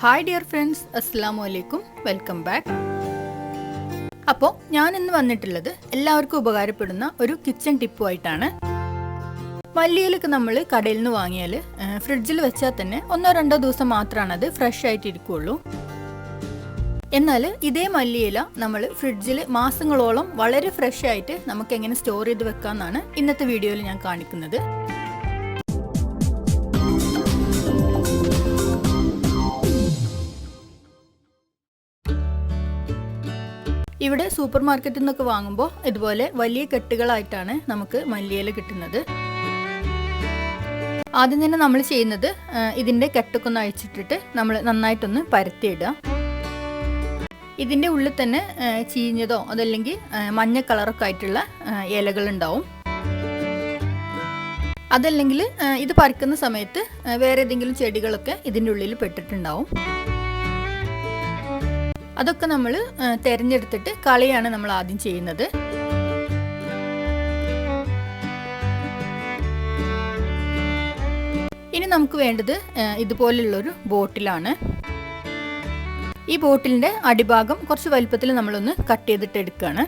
Hi dear friends അസ്സാം വലൈക്കും welcome back അപ്പോൾ ഞാൻ ഇന്ന് വന്നിട്ടുള്ളത് എല്ലാവർക്കും ഉപകാരപ്പെടുന്ന ഒരു കിച്ചൺ ടിപ്പുമായിട്ടാണ് മല്ലിയിലൊക്കെ നമ്മൾ കടയിൽ നിന്ന് വാങ്ങിയാൽ ഫ്രിഡ്ജിൽ വെച്ചാൽ തന്നെ ഒന്നോ രണ്ടോ ദിവസം മാത്രമാണ് അത് ഫ്രഷ് ആയിട്ട് ഇരിക്കുകയുള്ളൂ എന്നാൽ ഇതേ മല്ലിയില നമ്മൾ ഫ്രിഡ്ജിൽ മാസങ്ങളോളം വളരെ ഫ്രഷ് ആയിട്ട് നമുക്ക് എങ്ങനെ സ്റ്റോർ ചെയ്ത് വെക്കാമെന്നാണ് ഇന്നത്തെ വീഡിയോയിൽ ഞാൻ കാണിക്കുന്നത്. ഇവിടെ സൂപ്പർ മാർക്കറ്റിൽ നിന്നൊക്കെ വാങ്ങുമ്പോൾ ഇതുപോലെ വലിയ കെട്ടുകളായിട്ടാണ് നമുക്ക് മല്ലിയില കിട്ടുന്നത്. ആദ്യം തന്നെ നമ്മൾ ചെയ്യുന്നത് ഇതിന്റെ കെട്ടൊക്കെ ഒന്ന് അഴിച്ചിട്ടിട്ട് നമ്മൾ നന്നായിട്ടൊന്ന് പരത്തിയിടുക. ഇതിന്റെ ഉള്ളിൽ തന്നെ ചീഞ്ഞതോ അതല്ലെങ്കിൽ മഞ്ഞ കളറൊക്കെ ആയിട്ടുള്ള ഇലകളുണ്ടാവും. അതല്ലെങ്കിൽ ഇത് പറിക്കുന്ന സമയത്ത് വേറെ ഏതെങ്കിലും ചെടികളൊക്കെ ഇതിന്റെ ഉള്ളിൽ പെട്ടിട്ടുണ്ടാവും. അതൊക്കെ നമ്മൾ തിരഞ്ഞെടുത്തിട്ട് കളിയാണ് നമ്മൾ ആദ്യം ചെയ്യുന്നത്. ഇനി നമുക്ക് വേണ്ടത് ഇതുപോലുള്ളൊരു ബോട്ടിലാണ്. ഈ ബോട്ടിലിന്റെ അടിഭാഗം കുറച്ച് വലുപ്പത്തിൽ നമ്മളൊന്ന് കട്ട് ചെയ്തിട്ട് എടുക്കുകയാണ്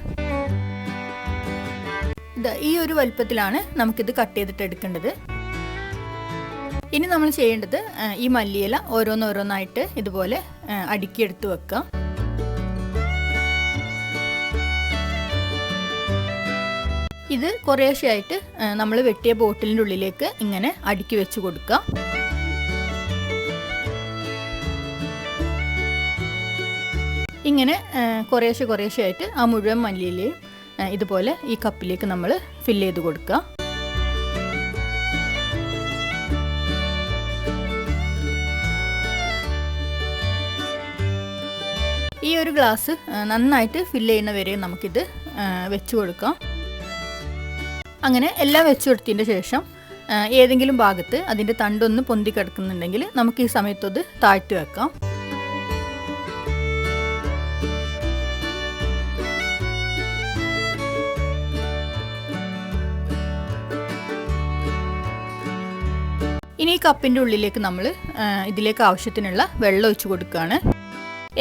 ഈ ഒരു വലുപ്പത്തിലാണ് നമുക്കിത് കട്ട് ചെയ്തിട്ട് എടുക്കേണ്ടത്. ഇനി നമ്മൾ ചെയ്യേണ്ടത് ഈ മല്ലിയില ഓരോന്നോരോന്നായിട്ട് ഇതുപോലെ അടുക്കിയെടുത്ത് വെക്കുക ഇത് കുറേശ്ശെയായിട്ട് നമ്മൾ വെട്ടിയ ബോട്ടിലിന്റെ ഉള്ളിലേക്ക് ഇങ്ങനെ അടുക്കി വെച്ച് കൊടുക്കാം. ഇങ്ങനെ കുറേശ്ശെ കുറേശ്ശെ ആയിട്ട് ആ മുഴുവൻ മല്ലിയിലെയും ഇതുപോലെ ഈ കപ്പിലേക്ക് നമ്മൾ ഫില്ല് ചെയ്ത് കൊടുക്കുക ഈ ഒരു ഗ്ലാസ് നന്നായിട്ട് ഫില്ല് ചെയ്യുന്ന വരെ നമുക്കിത് വെച്ച് കൊടുക്കാം. അങ്ങനെ എല്ലാം വെച്ച് കൊടുത്തതിന്റെ ശേഷം ഏതെങ്കിലും ഭാഗത്ത് അതിന്റെ തണ്ടൊന്ന് പൊന്തി കിടക്കുന്നുണ്ടെങ്കിൽ നമുക്ക് ഈ സമയത്തത് താഴ്ത്തി വെക്കാം. ഇനി ഈ കപ്പിന്റെ ഉള്ളിലേക്ക് നമ്മൾ ഇതിലേക്ക് ആവശ്യത്തിനുള്ള വെള്ളം ഒഴിച്ച് കൊടുക്കുകയാണ്.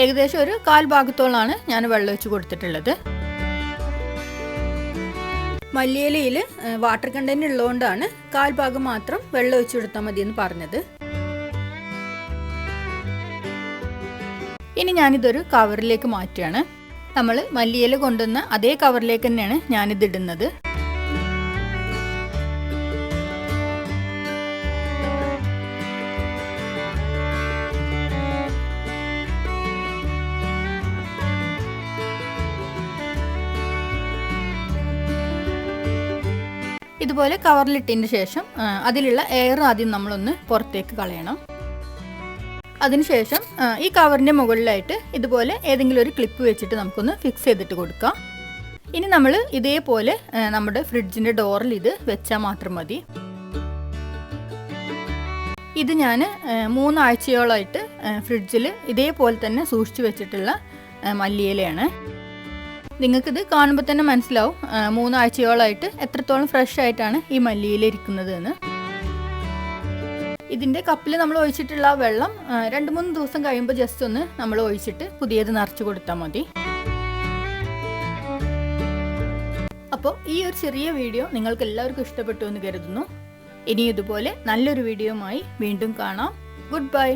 ഏകദേശം ഒരു കാൽ ഭാഗത്തോളാണ് ഞാൻ വെള്ളം ഒഴിച്ച് കൊടുത്തിട്ടുള്ളത്. മല്ലിയിലയിൽ വാട്ടർ കണ്ടന്റ് ഉള്ളതുകൊണ്ടാണ് കാൽ ഭാഗം മാത്രം വെള്ളം ഒഴിച്ചു കൊടുത്താൽ മതി എന്ന് പറഞ്ഞത്. ഇനി ഞാനിതൊരു കവറിലേക്ക് മാറ്റുകയാണ്. നമ്മൾ മല്ലിയില കൊണ്ടുവന്ന അതേ കവറിലേക്ക് തന്നെയാണ് ഞാനിത് ഇടുന്നത്. ഇതുപോലെ കവറിലിട്ടതിന് ശേഷം അതിലുള്ള എയർ ആദ്യം നമ്മളൊന്ന് പുറത്തേക്ക് കളയണം. അതിനുശേഷം ഈ കവറിന്റെ മുകളിലായിട്ട് ഇതുപോലെ ഏതെങ്കിലും ഒരു ക്ലിപ്പ് വെച്ചിട്ട് നമുക്കൊന്ന് ഫിക്സ് ചെയ്തിട്ട് കൊടുക്കാം. ഇനി നമ്മൾ ഇതേപോലെ നമ്മുടെ ഫ്രിഡ്ജിന്റെ ഡോറിൽ ഇത് വെച്ചാൽ മാത്രം മതി. ഇത് ഞാൻ മൂന്നാഴ്ചയോളമായിട്ട് ഫ്രിഡ്ജിൽ ഇതേപോലെ തന്നെ സൂക്ഷിച്ചു വെച്ചിട്ടുള്ള മല്ലിയിലയാണ്. നിങ്ങൾക്കിത് കാണുമ്പോൾ തന്നെ മനസ്സിലാവും. മൂന്നാഴ്ചയോളമായിട്ട് എത്രത്തോളം ഫ്രഷ് ആയിട്ടാണ് ഈ മല്ലിയിൽ ഇരിക്കുന്നത് എന്ന് ഇതിന്റെ കപ്പിൽ നമ്മൾ ഒഴിച്ചിട്ടുള്ള വെള്ളം രണ്ട് മൂന്ന് ദിവസം കഴിയുമ്പോൾ ജസ്റ്റ് ഒന്ന് നമ്മൾ ഒഴിച്ചിട്ട് പുതിയത് നിറച്ചു കൊടുത്താൽ മതി. അപ്പോൾ ഈ ഒരു ചെറിയ വീഡിയോ നിങ്ങൾക്ക് എല്ലാവർക്കും ഇഷ്ടപ്പെട്ടു എന്ന് കരുതുന്നു. ഇനി ഇതുപോലെ നല്ലൊരു വീഡിയോയുമായി വീണ്ടും കാണാം. Good bye